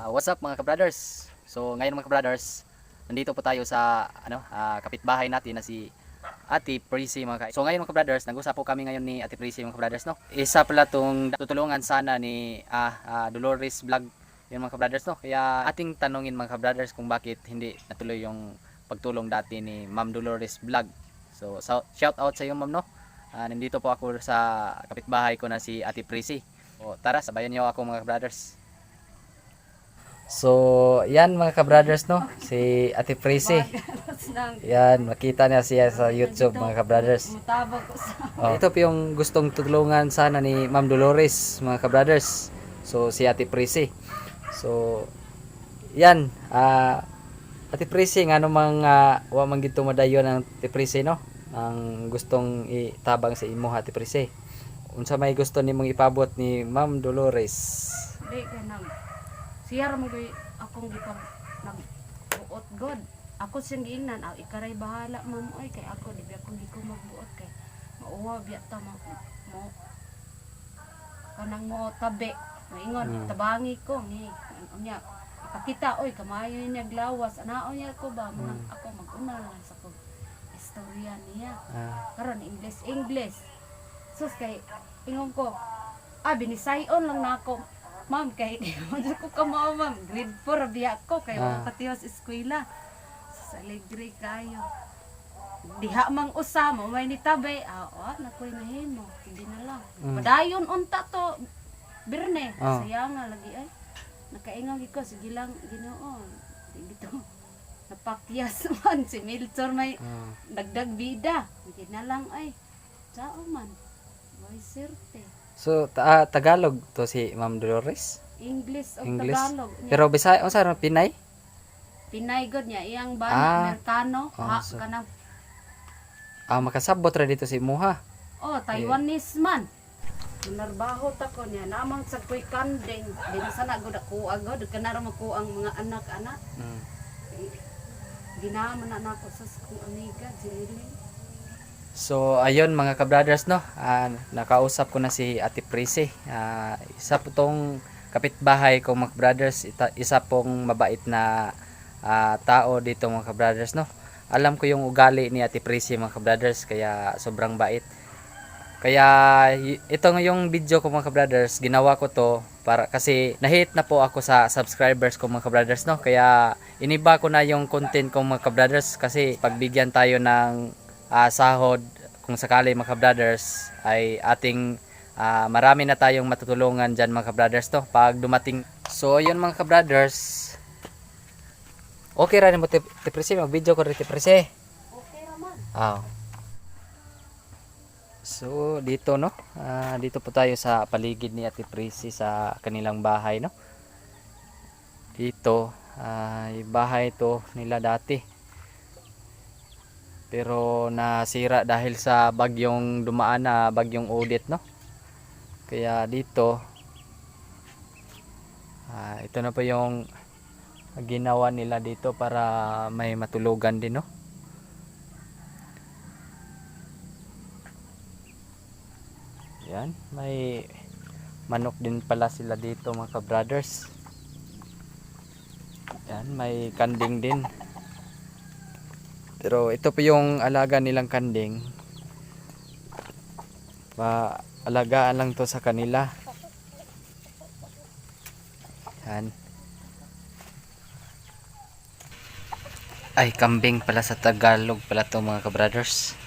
Uh, what's up mga kabrothers? So ngayon mga kabrothers, nandito po tayo sa ano, uh, kapitbahay natin na si Ate Prissy mga ka. So ngayon mga brothers, nag-usap po kami ngayon ni Ate Prissy mga brothers no. Isa pala tong tutulungan sana ni uh, uh, Dolores Vlog yun mga brothers no. Kaya ating tanungin mga brothers kung bakit hindi natuloy yung pagtulong dati ni Ma'am Dolores Vlog. So, so shout out sa iyo ma'am no. Uh, nandito po ako sa kapitbahay ko na si Ate Prissy. O tara, sabayan niyo ako mga kabrothers. So, yan mga kabrothers no, si Ate Prissy. Yan, makita niya siya sa YouTube mga kabrothers. Oh. Ito po yung gustong tulungan sana ni Ma'am Dolores mga kabrothers. So, si Ate Prissy. So, yan, ah Ate Prissy, nga namang uh, wa man gito madayon ang Ate Prissy no? Ang gustong itabang sa imo Ate Prissy. Unsa may gusto nimong ipabot ni Ma'am Dolores? Di ka nang... Siya mo gay akong gipag... Nagbuot God. Ako siyang giingnan. Ah, ikaray bahala ma'am. Oy, kay ako. Di ba ako di ko magbuot kay... Mauwa biya ta mo... mo kanang mo tabi. Maingon, Mm. tabangi ko. Ni, ano niya. Pakita, oy, kamayo niya glawas. Anaon niya ko ba? Mga, Mm. Ako mag-una lang sa ko. Istorya niya. Ah, karon English English sus kay ingon ko ah binisayon lang na ako ma'am kay wala ko ka mao ma'am grade 4 biya ko kay Ah. tiwas eskwela sus alegre kayo diha mang usa mo may nitabe ah oh, nakoy mahimo hindi na lang Mm. padayon unta to birne Ah. saya nga lagi ay nakaingon ko sige lang Ginoo dito napakyas man si Milton may ah. dagdag bida. Hindi na lang ay. Sao man. May serte. So, ta- ah, Tagalog to si Ma'am Dolores? English o English? Tagalog. Niya. Pero Bisaya, unsa ron Pinay? Pinay god niya. Iyang bana Ah. Amerikano. Ah, ha, so- kanang, Ah, makasabot ra dito si Muha. oh, Taiwanese man. Narbaho ta ko niya. Namang sa ko'y kandeng. Di na sana god ako agad. Kana ra ko ang mga anak-anak. Mm. Ginaman na nako sa kong amiga. Jilin. So ayun mga kabrothers no, ah, nakausap ko na si Ate Prissy. Ah, isa po tong kapitbahay ko mga brothers, isa pong mabait na ah, tao dito mga kabrothers no. Alam ko yung ugali ni Ate Prissy mga kabrothers kaya sobrang bait. Kaya ito yung video ko mga brothers, ginawa ko to para kasi nahit na po ako sa subscribers ko mga brothers no. Kaya iniba ko na yung content ko mga brothers kasi pagbigyan tayo ng ah, sahod kung sakali mga brothers ay ating ah, marami na tayong matutulungan dyan mga brothers to pag dumating. So yun mga brothers. Okay ra mo te presi mag video ko rin te presi. Okay raman. Ah. So dito no, ah, dito po tayo sa paligid ni Ate Prissy sa kanilang bahay no. Dito ay bahay to nila dati. Pero nasira dahil sa bagyong dumaan na bagyong Odette no. Kaya dito ah, ito na po yung ginawa nila dito para may matulugan din no. Yan, may manok din pala sila dito mga ka-brothers. Yan, may kanding din. Pero ito po yung alaga nilang kanding. Pa alagaan lang to sa kanila. Yan. Ay, kambing pala sa Tagalog pala to mga ka-brothers.